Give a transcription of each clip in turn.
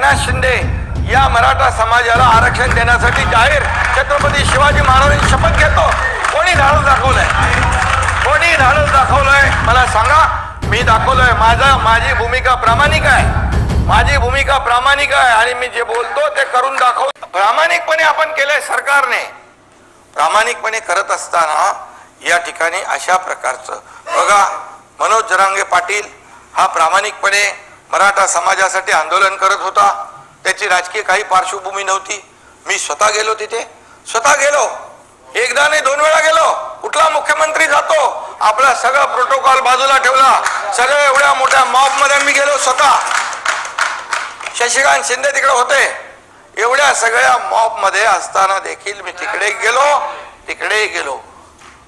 एकनाथ शिंदे या मराठा समाजाला आरक्षण देण्यासाठी जाहीर छत्रपती शिवाजी महाराजांची शपथ घेतो. कोणी धाडस दाखवलंय? कोणी धाडस दाखवलंय? मला सांगा. मी दाखवलोय. माझा माझी भूमिका प्रामाणिक आहे. माझी भूमिका प्रामाणिक आहे आणि मी जे बोलतो ते करून दाखव. प्रामाणिकपणे आपण केलंय सरकारने. प्रामाणिकपणे करत असताना या ठिकाणी अशा प्रकारचं. बघा मनोज जरांगे पाटील हा प्रामाणिकपणे मराठा समाजासाठी आंदोलन करत होता. त्याची राजकीय काही पार्श्वभूमी नव्हती. मी स्वतः गेलो तिथे. स्वतः गेलो. एकदा नाही दोन वेळा गेलो. कुठला मुख्यमंत्री जातो? आपला सगळा प्रोटोकॉल बाजूला ठेवला. सगळ्या एवढ्या मोठ्या मॉबमध्ये मी गेलो स्वतः. शशिकांत शिंदे तिकडे होते. एवढ्या सगळ्या मॉबमध्ये असताना देखील मी तिकडे गेलो. तिकडे गेलो.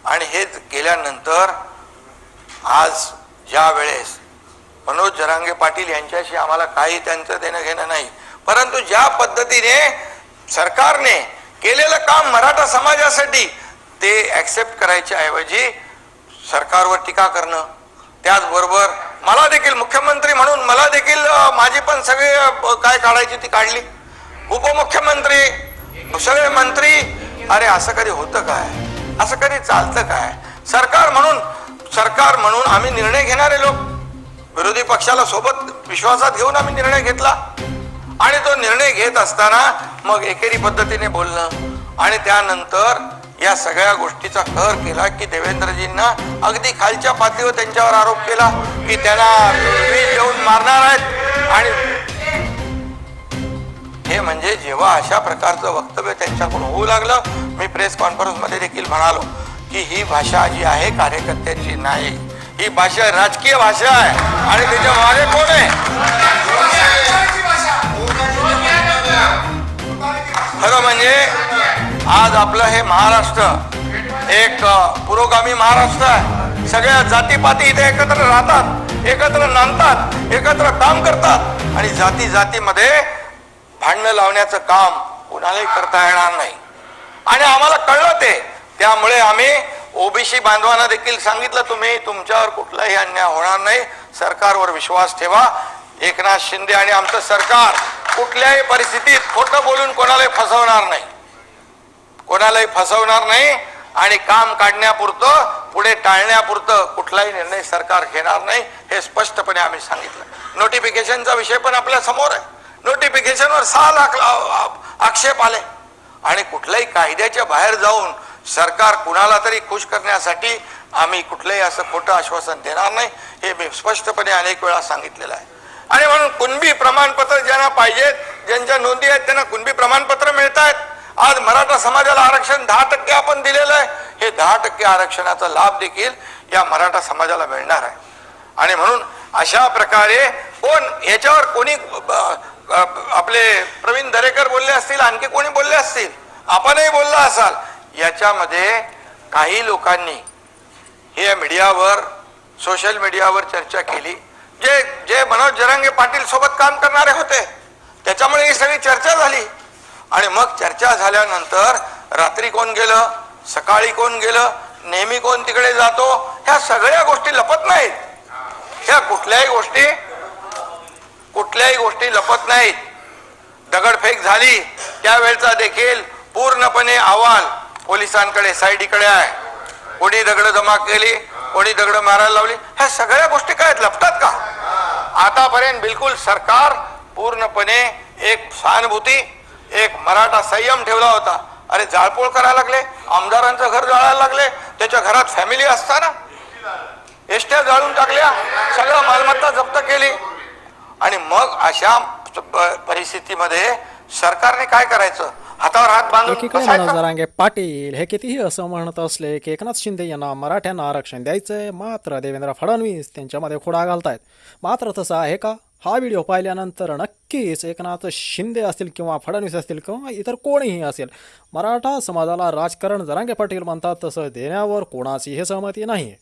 आणि हे गेल्यानंतर आज ज्या वेळेस मनोज जरांगे पाटील यांच्याशी आम्हाला काही त्यांचं देणं घेणं नाही. परंतु ज्या पद्धतीने सरकारने केलेलं काम मराठा समाजासाठी ते ऍक्सेप्ट करायच्या ऐवजी सरकारवर टीका करणं. त्याचबरोबर मला देखील मुख्यमंत्री म्हणून मला देखील माझी पण सगळे काय काढायची ती काढली. उपमुख्यमंत्री सगळे मंत्री अरे असं कधी होतं काय? असं कधी चालतं काय? सरकार म्हणून सरकार म्हणून आम्ही निर्णय घेणारे लोक. विरोधी पक्षाला सोबत विश्वासात घेऊन आम्ही निर्णय घेतला. आणि तो निर्णय घेत असताना मग एकेरी पद्धतीने बोलणं आणि त्यानंतर या सगळ्या गोष्टीचा कहर केला की देवेंद्रजींना अगदी खालच्या पातळीवर त्यांच्यावर आरोप केला की त्याला वीज देऊन मारणार आहेत. आणि हे म्हणजे जेव्हा अशा प्रकारचं वक्तव्य त्यांच्याकडून होऊ लागलं मी प्रेस कॉन्फरन्समध्ये देखील म्हणालो की ही भाषा जी आहे कार्यकर्त्यांची नाही. ही भाषा राजकीय भाषा आहे. आणि त्याच्यामागे कोण आहे? खरं म्हणजे आज आपलं हे महाराष्ट्र एक पुरोगामी महाराष्ट्र आहे. सगळ्या जातीपाती इथे एकत्र राहतात एकत्र नांदतात एकत्र काम करतात. आणि जाती जातीमध्ये भांडणं लावण्याचं काम कुणालाही करता येणार नाही. आणि आम्हाला कळलं ते. त्यामुळे आम्ही ओबीसी बांधवांना देखील सांगितलं तुम्ही तुमच्यावर कुठलाही अन्याय होणार नाही. सरकारवर विश्वास ठेवा. एकनाथ शिंदे आणि आमचं सरकार कुठल्याही परिस्थितीत खोटं बोलून कोणालाही फसवणार नाही. कोणालाही फसवणार नाही आणि काम काढण्यापुरतं पुढे टाळण्यापुरतं कुठलाही निर्णय सरकार घेणार नाही हे स्पष्टपणे आम्ही सांगितलं. नोटिफिकेशनचा विषय पण आपल्यासमोर आहे. नोटिफिकेशनवर सहा लाख आक्षेप आले. आणि कुठल्याही कायद्याच्या बाहेर जाऊन सरकार कुणाला तरी खुश करण्यासाठी आम्ही कुठलंही असं खोटं आश्वासन देणार नाही हे मी स्पष्टपणे अनेक वेळा सांगितलेलं आहे. आणि म्हणून कुणबी प्रमाणपत्र ज्यांना पाहिजेत ज्यांच्या नोंदी आहेत त्यांना कुणबी प्रमाणपत्र मिळत आहेत आज मराठा समाजाला आरक्षण दहा टक्के आपण दिलेलं आहे. हे दहा टक्के आरक्षणाचा लाभ देखील या मराठा समाजाला मिळणार आहे. आणि म्हणून अशा प्रकारे कोण याच्यावर कोणी आपले प्रवीण दरेकर बोलले असतील आणखी कोणी बोलले असतील? आपणही बोलला असाल. याच्यामध्ये काही लोकांनी हे मीडियावर सोशल मीडियावर चर्चा केली. जे जे मनोज जरांगे पाटील सोबत काम करणारे होते त्याच्यामुळे ही सगळी चर्चा झाली. आणि मग चर्चा झाल्यानंतर रात्री कोण गेलं सकाळी कोण गेलं नेहमी कोण तिकडे जातो ह्या सगळ्या गोष्टी लपत नाहीत. ह्या कुठल्याही गोष्टी कुठल्याही गोष्टी लपत नाहीत. दगडफेक झाली त्यावेळचा देखील पूर्णपणे अहवाल पोलिसांकडे साईडीकडे आहे. कोणी दगड जमा केली कोणी दगड मारायला लावली ह्या सगळ्या गोष्टी काय आहेत? लपतात का? आतापर्यंत बिलकुल सरकार पूर्णपणे एक सहानुभूती एक मराठा संयम ठेवला होता. अरे जाळपोळ करायला लागले आमदारांचं घर जाळायला लागले त्याच्या घरात फॅमिली असताना. एसट्या जाळून टाकल्या सगळं मालमत्ता जप्त केली. आणि मग अशा प- परिस्थितीमध्ये सरकारने काय करायचं? हातावर हात बांधून एकीकडे बसायचं. मनोज जरांगे पाटील हे कितीही असं म्हणत असले की एकनाथ शिंदे यांना मराठ्यांना आरक्षण द्यायचंय. मात्र देवेंद्र फडणवीस त्यांच्यामध्ये खोडा घालतायत. मात्र तसं आहे का? हा व्हिडिओ पाहिल्यानंतर नक्कीच एकनाथ शिंदे असतील किंवा फडणवीस असतील किंवा इतर कोणीही असेल मराठा समाजाला राजकारण जरांगे पाटील म्हणतात तसं देण्यावर कोणाचीही सहमती नाही